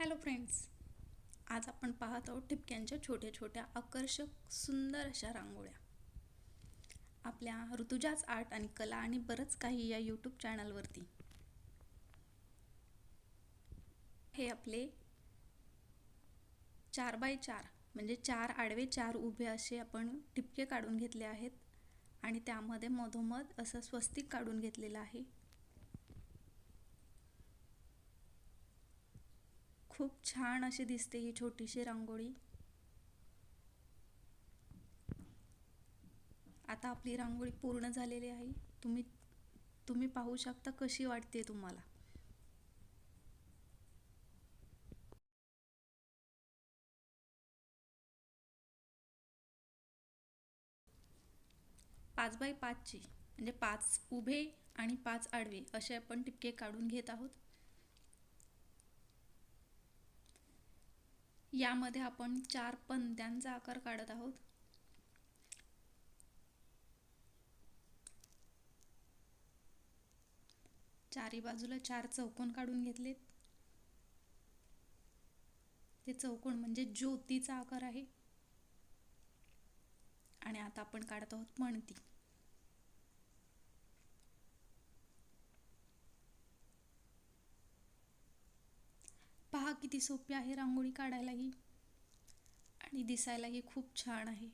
Hello friends आज आपण पाहत आहोत ठिपक्यांच्या छोट्या छोट्या आकर्षक सुंदर अशा रांगोळ्या. आपल्या ऋतुजाच आर्ट आणि कला आणि बरंच काही या यूट्यूब चॅनलवरती हे आपले चार बाय चार म्हणजे चार आडवे चार उभे असे आपण ठिपके काढून घेतले आहेत आणि त्यामध्ये मधोमध असं स्वस्तिक काढून घेतलेलं आहे. खूप छान अशी दिसते ही छोटीशी रांगोळी. आता आपली रांगोळी पूर्ण झालेली आहे. तुम्ही तुम्ही पाहू शकता कशी वाटते तुम्हाला. पाच बाय पाचची म्हणजे पाच उभे आणि पाच आडवे असे आपण टिपके काढून घेत आहोत. यामध्ये आपण चार पंत्यांचा आकार काढत आहोत. चारी बाजूला चार चौकोन काढून घेतलेत. ते चौकोन म्हणजे ज्योतीचा आकार आहे. आणि आता आपण काढत आहोत पणती पहा किती सोपी आहे रांगोळी काढायलाही आणि दिसायलाही खूप छान आहे.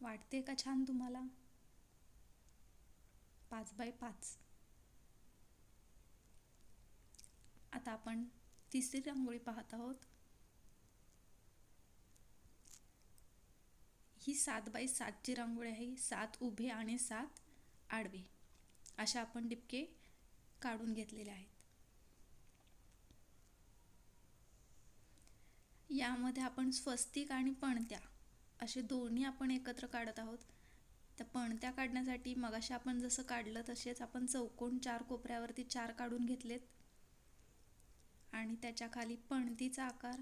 वाटते का छान तुम्हाला? पाच बाय पाच. आता आपण तिसरी रांगोळी पाहत आहोत. ही सात बाय सातची रांगोळी आहे. सात उभे आणि सात आडवे. अशा आपण डिपके काढून घेतलेले आहेत. यामध्ये आपण स्वस्तिक आणि पणत्या असे दोन्ही आपण एकत्र काढत आहोत. त्या पणत्या काढण्यासाठी मगाशी आपण जसं काढलं तसेच आपण चौकोन चार कोपऱ्यावरती चार काढून घेतलेत. आणि त्याच्याखाली पणतीचा आकार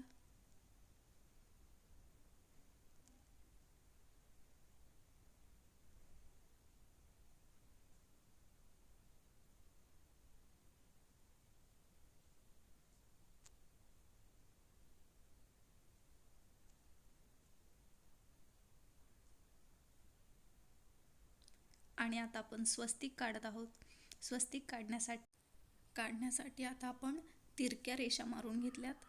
आणि आता आपण स्वस्तिक काढत आहोत. स्वस्तिक काढण्यासाठी काढण्यासाठी आता आपण तिरक्या रेषा मारून घेतल्यात.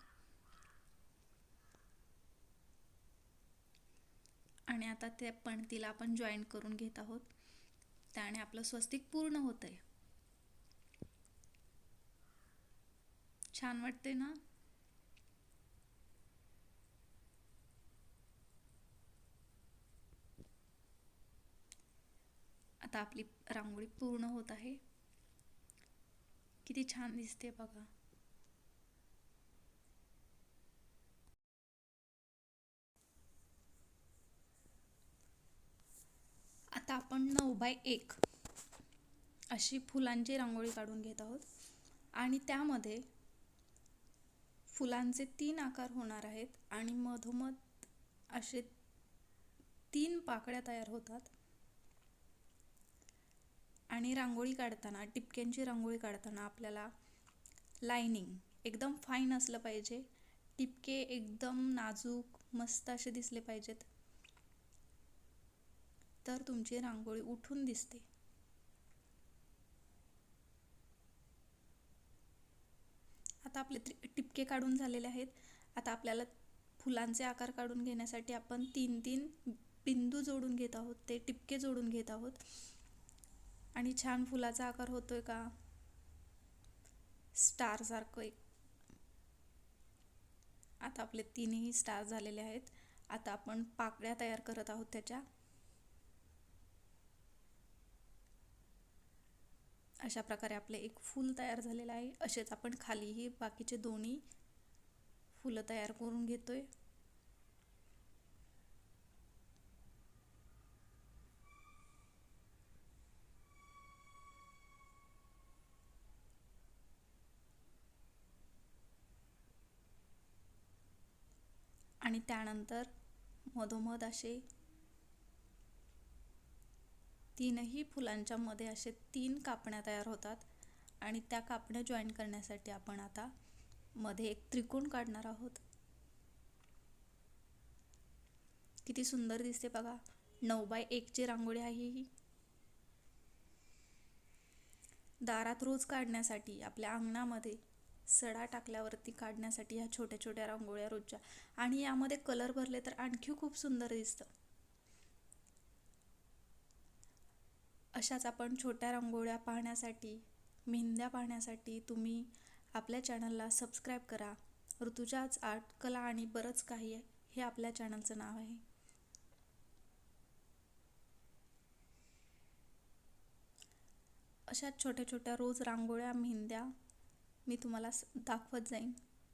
आणि आता त्या पणतीला आपण जॉईंट करून घेत आहोत. त्याने आपलं स्वस्तिक पूर्ण होत आहे छान वाटते ना? आता आपली रांगोळी पूर्ण होत आहे. किती छान दिसते बघा. आता आपण नऊ बाय एक अशी फुलांची रांगोळी काढून घेत आहोत. आणि त्यामध्ये फुलांचे तीन आकार होणार आहेत आणि मधोमध असे तीन पाकळ्या तयार होतात. आणि रांगोळी काढताना टिपक्यांची रांगोळी काढताना आपल्याला लाईनिंग एकदम फाईन असलं पाहिजे. टिपके एकदम नाजूक मस्त असे दिसले पाहिजेत. तर तुमची रांगोळी उठून दिसते. आता आपले टिपके काढून झालेले आहेत. आता आपल्याला फुलांचे आकार काढून घेण्यासाठी आपण तीन तीन बिंदू जोडून घेत आहोत. ते टिपके जोडून घेत आहोत. आणि छान फुलाचा आकार होतोय का? स्टार सारखं एक. आता आपले तीनही स्टार झालेले आहेत. आता आपण पाकळ्या तयार करत आहोत त्याच्या. अशा प्रकारे आपले एक फूल तयार झालेलं आहे. असेच आपण खालीही बाकीचे दोन्ही फुलं तयार करून घेतोय. आणि त्यानंतर मधोमध असे तीनही फुलांच्या मध्ये असे तीन कापण्या तयार होतात. आणि त्या कापण्या जॉईन करण्यासाठी आपण आता मध्ये एक त्रिकोण काढणार आहोत. किती सुंदर दिसते बघा. नऊ बाय एकची रांगोळी आहे ही. दारात रोज काढण्यासाठी आपल्या अंगणामध्ये सडा टाकल्यावरती काढण्यासाठी ह्या छोट्या छोट्या रांगोळ्या रोजच्या. आणि यामध्ये कलर भरले तर आणखी खूप सुंदर दिसतं. अशाच आपण छोट्या रांगोळ्या पाहण्यासाठी मेहंद्या पाहण्यासाठी तुम्ही आपल्या चॅनलला सबस्क्राईब करा. ऋतुजाच आर्ट कला आणि बरंच काही आहे हे आपल्या चॅनलचं नाव आहे. अशा छोट्या छोट्या रोज रांगोळ्या मेहंद्या मी तुम्हाला दाखवत जाईन.